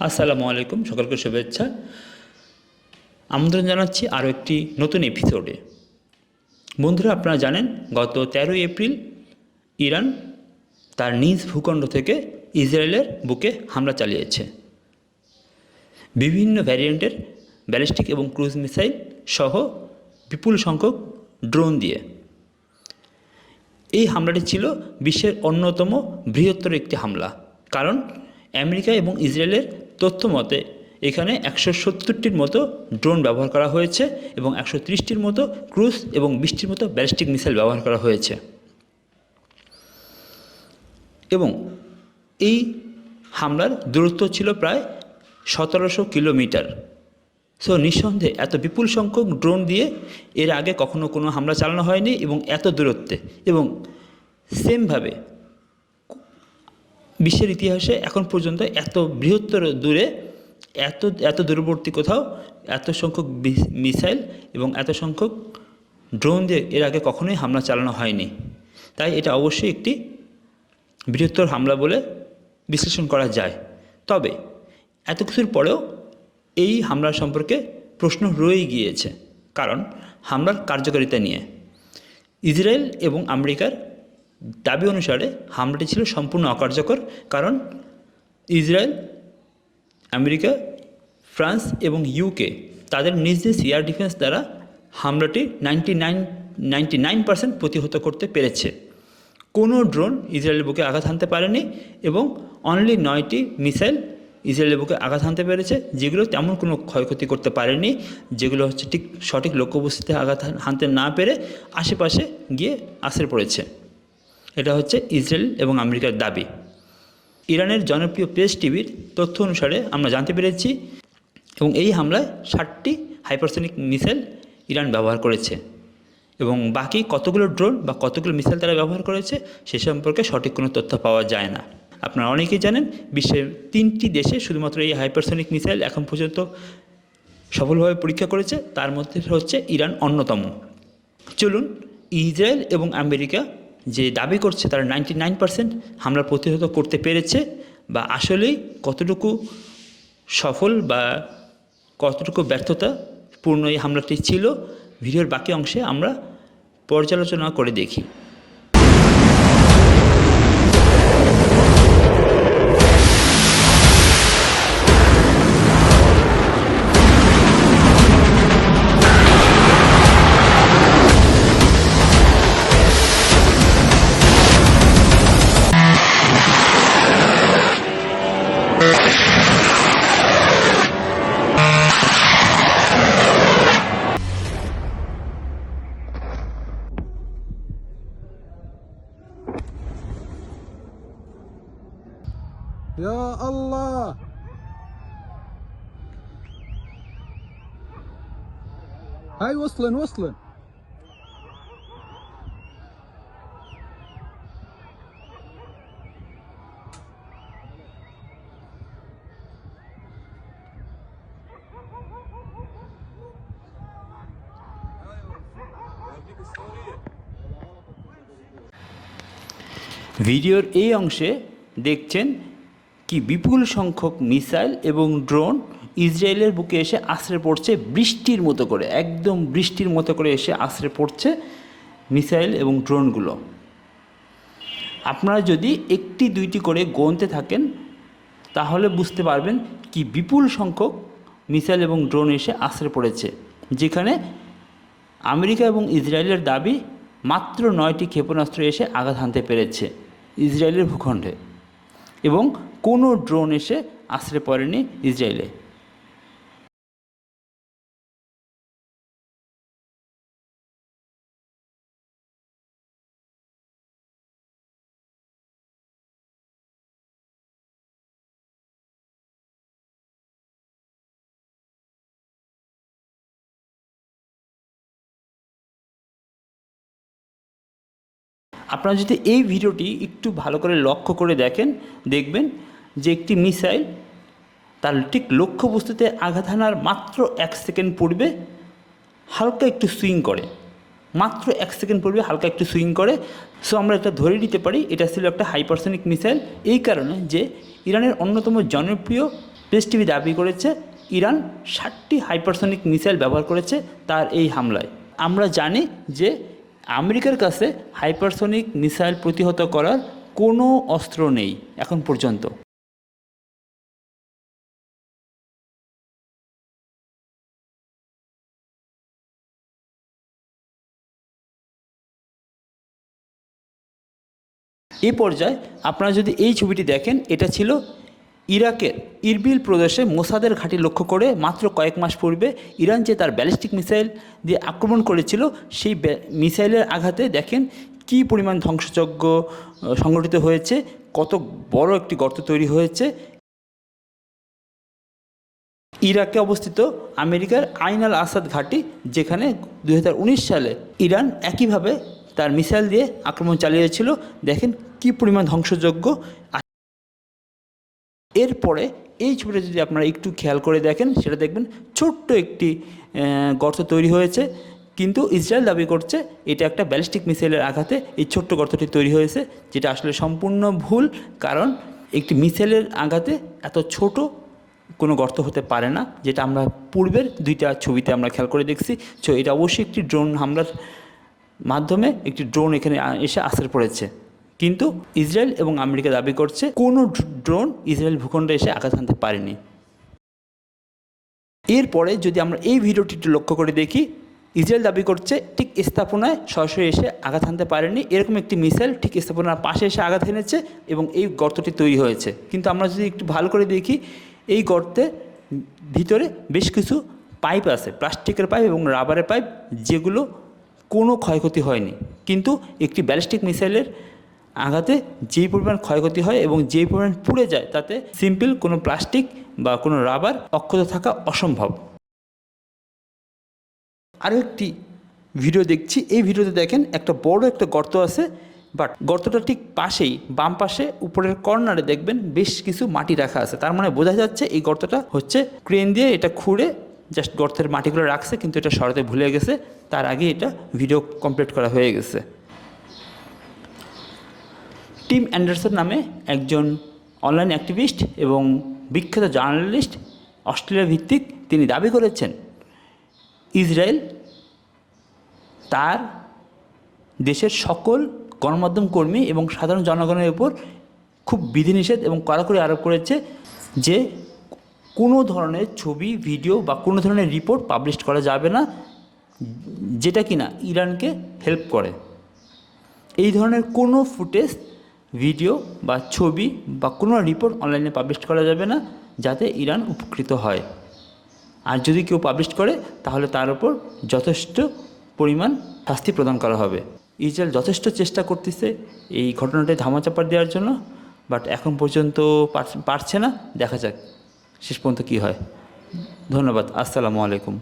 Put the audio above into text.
আসসালামু আলাইকুম, সকলকে শুভেচ্ছা। আমন্ত্রণ জানাচ্ছি আরও একটি নতুন এপিসোডে বন্ধুরা, আপনারা জানেন, গত তেরোই এপ্রিল ইরান তার নিজ ভূখণ্ড থেকে ইসরায়েলের বুকে হামলা চালিয়েছে। বিভিন্ন ভ্যারিয়েন্টের ব্যালিস্টিক এবং ক্রুজ মিসাইল সহ বিপুল সংখ্যক ড্রোন দিয়ে। এই হামলাটি ছিল বিশ্বের অন্যতম বৃহত্তর একটি হামলা। কারণ, আমেরিকা এবং ইসরায়েলের তথ্য মতে, এখানে একশো সত্তরটির মতো ড্রোন ব্যবহার করা হয়েছে এবং একশো ত্রিশটির মতো ক্রুজ এবং বিশটির মতো ব্যালিস্টিক মিসাইল ব্যবহার করা হয়েছে। এবং এই হামলার দূরত্ব ছিল প্রায় সতেরোশো কিলোমিটার। সো নিঃসন্দেহে এত বিপুল সংখ্যক ড্রোন দিয়ে এর আগে কখনো কোনো হামলা চালানো হয়নি এবং এত দূরত্বে। এবং সেমভাবে বিশ্বের ইতিহাসে এখন পর্যন্ত এত বৃহত্তর দূরে, এত এত দূরবর্তী কোথাও এত সংখ্যক মিসাইল এবং এত সংখ্যক ড্রোন দিয়ে এর আগে কখনোই হামলা চালানো হয়নি। তাই এটা অবশ্যই একটি বৃহত্তর হামলা বলে বিশ্লেষণ করা যায়। তবে এত কিছুর পরেও এই হামলা সম্পর্কে প্রশ্ন রয়েই গিয়েছে। কারণ হামলার কার্যকারিতা নিয়ে ইসরায়েল এবং আমেরিকার দাবি অনুসারে হামলাটি ছিল সম্পূর্ণ অকার্যকর, কারণ ইসরায়েল, আমেরিকা, ফ্রান্স এবং ইউকে তাদের নিজ নিজ এয়ার ডিফেন্স দ্বারা হামলাটি ninety nine ninety nine percent প্রতিহত করতে পেরেছে। কোনো ড্রোন ইসরায়েলের বুকে আঘাত হানতে পারেনি এবং অনলি নয়টি মিসাইল ইসরায়েলের বুকে আঘাত হানতে পেরেছে, যেগুলো তেমন কোনো ক্ষয়ক্ষতি করতে পারেনি, যেগুলো হচ্ছে ঠিক সঠিক লক্ষ্যবস্তুতে আঘাত হানতে না পেরে আশেপাশে গিয়ে আশ্রে পড়েছে। এটা হচ্ছে ইসরায়েল এবং আমেরিকার দাবি। ইরানের জনপ্রিয় প্রেস টিভির তথ্য অনুসারে আমরা জানতে পেরেছি এবং এই হামলায় ষাটটি হাইপারসোনিক মিসাইল ইরান ব্যবহার করেছে এবং বাকি কতগুলো ড্রোন বা কতগুলো মিসাইল তারা ব্যবহার করেছে সে সম্পর্কে সঠিক কোনো তথ্য পাওয়া যায় না। আপনারা অনেকেই জানেন বিশ্বের তিনটি দেশে শুধুমাত্র এই হাইপারসোনিক মিসাইল এখন পর্যন্ত সফলভাবে পরীক্ষা করেছে, তার মধ্যে হচ্ছে ইরান অন্যতম। চলুন, ইসরায়েল এবং আমেরিকা যে দাবি করছে তারা নাইনটি নাইন পার্সেন্ট হামলা প্রতিহত করতে পেরেছে বা আসলেই কতটুকু সফল বা কতটুকু ব্যর্থতা পূর্ণ এই হামলাটি ছিল, ভিডিওর বাকি অংশে আমরা পর্যালোচনা করে দেখি। يا الله هاي وصلن وصلن ভিডিওর এই অংশে দেখছেন কি বিপুল সংখ্যক মিসাইল এবং ড্রোন ইসরায়েলের বুকে এসে আশ্রে পড়ছে বৃষ্টির মতো করে, একদম বৃষ্টির মতো করে এসে আশ্রে পড়ছে মিসাইল এবং ড্রোনগুলো। আপনারা যদি একটি দুইটি করে গনতে থাকেন, তাহলে বুঝতে পারবেন কি বিপুল সংখ্যক মিসাইল এবং ড্রোন এসে আশ্রে পড়েছে, যেখানে আমেরিকা এবং ইসরায়েলের দাবি মাত্র নয়টি ক্ষেপণাস্ত্র এসে আঘাত হানতে পেরেছে ইসরায়েলের ভূখণ্ডে। এবং কোনো ড্রোন এসে আশ্রে পড়েনি ইসরায়েলে। আপনারা যদি এই ভিডিওটি একটু ভালো করে লক্ষ্য করে দেখেন, দেখবেন যে একটি মিসাইল তার ঠিক লক্ষ্যবস্তুতে আঘাত হানার মাত্র এক সেকেন্ড পূর্বে হালকা একটু সুইং করে। মাত্র এক সেকেন্ড পূর্বে হালকা একটু সুইং করে। সো আমরা এটা ধরে নিতে পারি, এটা ছিল একটা হাইপারসনিক মিসাইল। এই কারণে যে ইরানের অন্যতম জনপ্রিয় প্রেস টিভি দাবি করেছে, ইরান ষাটটি হাইপারসনিক মিসাইল ব্যবহার করেছে তার এই হামলায়। আমরা জানি যে আমেরিকার কাছে হাইপারসনিক মিসাইল প্রতিহত করার কোনো অস্ত্র নেই এখন পর্যন্ত। এই পর্যায়ে আপনারা যদি এই ছবিটি দেখেন, এটা ছিল ইরাকের ইরবিল প্রদেশে মোসাদের ঘাঁটি লক্ষ্য করে মাত্র কয়েক মাস পূর্বে ইরান যে তার ব্যালিস্টিক মিসাইল দিয়ে আক্রমণ করেছিল, সেই মিসাইলের আঘাতে দেখেন কি পরিমাণ ধ্বংসযজ্ঞ সংঘটিত হয়েছে, কত বড় একটি গর্ত তৈরি হয়েছে। ইরাকে অবস্থিত আমেরিকার আইন আল আসাদ ঘাঁটি, যেখানে দু হাজার উনিশ সালে ইরান একইভাবে তার মিসাইল দিয়ে আক্রমণ চালিয়েছিল। দেখেন কি পরিমাণ ধ্বংসযোগ্য এরপরে এই ছবিটা যদি আপনারা একটু খেয়াল করে দেখেন, সেটা দেখবেন ছোট্ট একটি গর্ত তৈরি হয়েছে। কিন্তু ইসরায়েল দাবি করছে এটা একটা ব্যালিস্টিক মিসাইলের আঘাতে এই ছোট্ট গর্তটি তৈরি হয়েছে, যেটা আসলে সম্পূর্ণ ভুল, কারণ একটি মিসাইলের আঘাতে এত ছোট কোনো গর্ত হতে পারে না, যেটা আমরা পূর্বের দুইটা ছবিতে আমরা খেয়াল করে দেখছি। সো এটা অবশ্যই একটি ড্রোন হামলার মাধ্যমে একটি ড্রোন এখানে এসে আশ্রয় পড়েছে। কিন্তু ইসরায়েল এবং আমেরিকা দাবি করছে কোনো ড্রোন ইসরায়েল ভূখণ্ডে এসে আঘাত হানতে পারেনি। এরপরে যদি আমরা এই ভিডিওটি একটু লক্ষ্য করে দেখি, ইসরায়েল দাবি করছে ঠিক স্থাপনায় সরাসরি এসে আঘাত হানতে পারেনি। এরকম একটি মিসাইল ঠিক স্থাপনার পাশে এসে আঘাত হেনেছে এবং এই গর্তটি তৈরি হয়েছে। কিন্তু আমরা যদি একটু ভালো করে দেখি, এই গর্তে ভিতরে বেশ কিছু পাইপ আছে, প্লাস্টিকের পাইপ এবং রাবারের পাইপ, যেগুলো কোনো ক্ষয়ক্ষতি হয়নি। কিন্তু একটি ব্যালিস্টিক মিসাইলের আঘাতে যেই পরিমাণ ক্ষয়ক্ষতি হয় এবং যেই পরিমাণ পুড়ে যায়, তাতে সিম্পল কোনো প্লাস্টিক বা কোনো রাবার অক্ষত থাকা অসম্ভব। আরও একটি ভিডিও দেখছি। এই ভিডিওতে দেখেন একটা বড় একটা গর্ত আছে বাট গর্তটা ঠিক পাশেই, বাম পাশে, উপরের কর্নারে দেখবেন বেশ কিছু মাটি রাখা আছে। তার মানে বোঝা যাচ্ছে এই গর্তটা হচ্ছে ক্রেন দিয়ে এটা খুঁড়ে জাস্ট গর্তের মাটিগুলো রাখছে, কিন্তু এটা সরাতে ভুলে গেছে। তার আগে এটা ভিডিও কমপ্লিট করা হয়ে গেছে। টিম অ্যান্ডারসন নামে একজন অনলাইন অ্যাক্টিভিস্ট এবং বিখ্যাত জার্নালিস্ট অস্ট্রেলিয়া ভিত্তিক তিনি দাবি করেছেন, ইসরায়েল তার দেশের সকল গণমাধ্যম কর্মী এবং সাধারণ জনগণের উপর খুব বিধিনিষেধ এবং কড়াকড়ি আরোপ করেছে যে কোনো ধরনের ছবি, ভিডিও বা কোনো ধরনের রিপোর্ট পাবলিশ করা যাবে না, যেটা কিনা ইরানকে হেল্প করে। এই ধরনের কোনো ফুটেজ ভিডিও বা ছবি বা কোনো রিপোর্ট অনলাইনে পাবলিশ করা যাবে না, যাতে ইরান উপকৃত হয়। আর যদি কেউ পাবলিশ করে, তাহলে তার উপর যথেষ্ট পরিমাণ শাস্তি প্রদান করা হবে। ইসরায়েল যথেষ্ট চেষ্টা করতেছে এই ঘটনাটি ধামাচাপা দেওয়ার জন্য বাট এখন পর্যন্ত পারছে না। দেখা যাক, শেষ পর্যন্ত কী হয়। ধন্যবাদ, আসসালামু আলাইকুম।